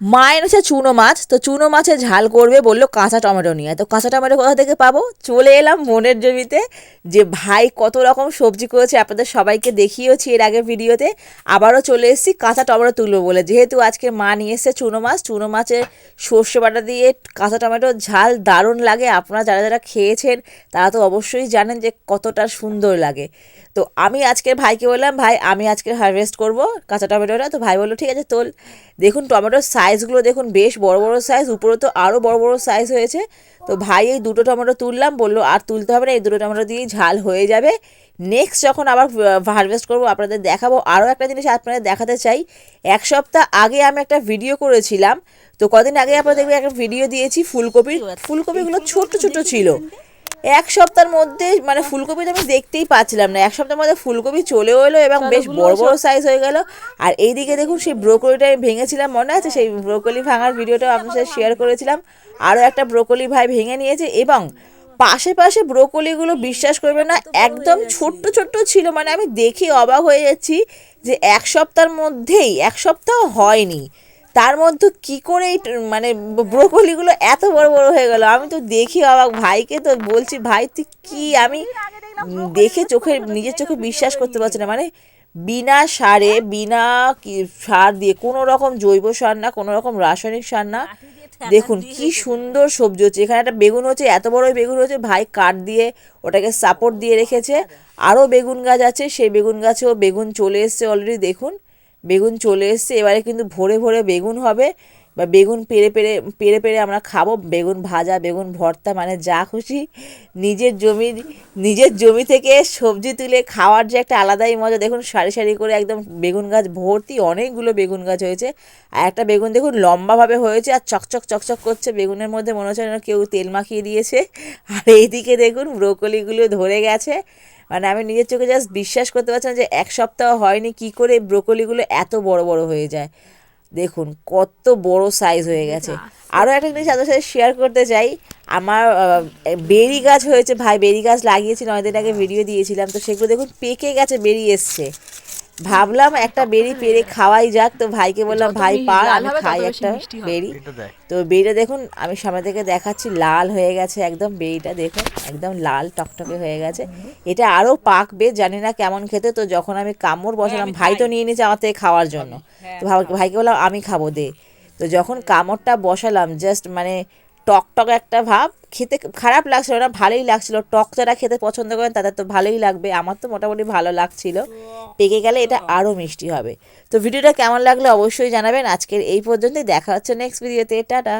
মা এনেছে চুনো মাছ, তো চুনো মাছের ঝাল করবে বলল কাঁচা টমেটো নিয়ে। তো কাঁচা টমেটো কোথা থেকে পাবো? চলে এলাম মনের জমিতে, যে ভাই কত রকম সবজি করেছে আপনাদের সবাইকে দেখিয়েওছি এর আগের ভিডিওতে। আবারও চলে এসেছি কাঁচা টমেটো তুলবো বলে। যেহেতু আজকে মা নিয়ে এসেছে চুনো মাছ, চুনো মাছের সর্ষে বাটা দিয়ে কাঁচা টমেটোর ঝাল দারুণ লাগে। আপনারা যারা যারা খেয়েছেন, তারা তো অবশ্যই জানেন যে কতটা সুন্দর লাগে। তো আমি আজকে ভাইকে বললাম, ভাই, আমি আজকে হারভেস্ট করব কাঁচা টমেটোটা। তো ভাই বলল, ঠিক আছে, তোল। দেখুন, টমেটোর সাইজগুলো দেখুন বেশ বড় বড় সাইজ উপরে তো আরও বড় বড় সাইজ হয়েছে। তো ভাই এই দুটো টমেটো তুললাম বলল আর তুলতে হবে না এই দুটো টমেটো দিয়েই ঝাল হয়ে যাবে। নেক্সট যখন আবার হারভেস্ট করব আপনাদের দেখাবো আরও একটা জিনিস আপনাদের দেখাতে চাই। এক সপ্তাহ আগে আমি একটা ভিডিও করেছিলাম। তো কদিন আগে আপনারা আপনাদের একটা ভিডিও দিয়েছি ফুলকপির। ফুলকপিগুলো ছোট ছোট ছিল। এক সপ্তাহের মধ্যে মানে ফুলকপিটা আমি দেখতেই পাচ্ছিলাম না। এক সপ্তাহের মধ্যে ফুলকপি চলেও এলো এবং বেশ বড় বড় সাইজ হয়ে গেল। আর এইদিকে দেখুন সেই ব্রোকলিটা আমি ভেঙেছিলাম মনে আছে? সেই ব্রোকলি ভাঙার ভিডিওটাও আপনার সাথে শেয়ার করেছিলাম। আরও একটা ব্রোকলি ভাই ভেঙে নিয়েছে এবং পাশে পাশে ব্রোকলিগুলো বিশ্বাস করবে না একদম ছোট্ট ছোট্ট ছিল। মানে আমি দেখে অবাক হয়ে যাচ্ছি যে এক সপ্তাহের মধ্যেই এক সপ্তাহ হয়নি। তার মধ্যে কি করে ট- মানে ব্রোকলিগুলো এত বড় বড় হয়ে গেল? আমি তো দেখি অবাক। ভাইকে তো বলছি, ভাই, তুই কি? আমি দেখে চোখে নিজের চোখে বিশ্বাস করতে পারছি না। মানে বিনা সারে, বিনা সার দিয়ে, কোনো রকম জৈব সার না, কোনো রকম রাসায়নিক সার না। দেখুন, কি সুন্দর সবজি হচ্ছে। এখানে একটা বেগুন হচ্ছে, এত বড় বেগুন হচ্ছে, ভাই কাঠ দিয়ে ওটাকে সাপোর্ট দিয়ে রেখেছে। আরও বেগুন গাছ আছে, সেই বেগুন গাছেও বেগুন চলে এসছে অলরেডি দেখুন। বেগুন চলে এসছে, এবারে কিন্তু ভোরে ভোরে বেগুন হবে বা বেগুন পেরে পেরে পেরে পেরে আমরা খাব। বেগুন ভাজা, বেগুন ভর্তা মানে যা খুশি নিজের জমি নিজের জমি থেকে সবজি তুলে খাওয়ার যে একটা আলাদাই মজা। দেখুন, সারি সারি করে একদম বেগুন গাছ ভর্তি, অনেকগুলো বেগুন গাছ হয়েছে। আর একটা বেগুন দেখুন লম্বাভাবে হয়েছে আর চকচক চকচক করছে। বেগুনের মধ্যে মনে হচ্ছে কেউ তেল মাখিয়ে দিয়েছে। আর এইদিকে দেখুন, ব্রোকলিগুলো ধরে গেছে। মানে আমি নিজের চোখে জাস্ট বিশ্বাস করতে পারছি না যে এক সপ্তাহ হয়নি কি করে ব্রোকলিগুলো এত বড় বড় হয়ে যায়। দেখুন কত বড় সাইজ হয়ে গেছে। আরও একটা জিনিস আপনার সাথে শেয়ার করতে চাই। আমার বেরি গাছ হয়েছে ভাই বেরি গাছ লাগিয়েছি নয় দিন আগে ভিডিও দিয়েছিলাম তো সেগুলো দেখুন পেকে গেছে বেরিয়ে এসছে। ভাবলাম একটা বেরি পেরে খাওয়াই যাক। তো ভাইকে বললাম ভাই পার আমি খাই একটা বেরি। তো বেরিটা দেখুন আমি সামনে থেকে দেখাচ্ছি লাল হয়ে গেছে একদম বেরিটা দেখুন একদম লাল টকটকে হয়ে গেছে। এটা আরও পাকবে জানি না কেমন খেতে। তো যখন আমি কামড় বসালাম ভাই তো নিয়ে নিয়েছে আমার থেকে খাওয়ার জন্য। তো ভাই- ভাইকে বললাম আমি খাব দে। তো যখন কামড়টা বসালাম জাস্ট মানে টক টক একটা ভাব। খেতে খারাপ লাগছিল না, ভালোই লাগছিল। টক যারা খেতে পছন্দ করেন, তাদের তো ভালোই লাগবে। আমার তো মোটামুটি ভালো লাগছিল। পেকে গেলে এটা আরও মিষ্টি হবে। তো ভিডিওটা কেমন লাগলে অবশ্যই জানাবেন। আজকের এই পর্যন্তই। দেখা হচ্ছে নেক্সট ভিডিওতে টাটা।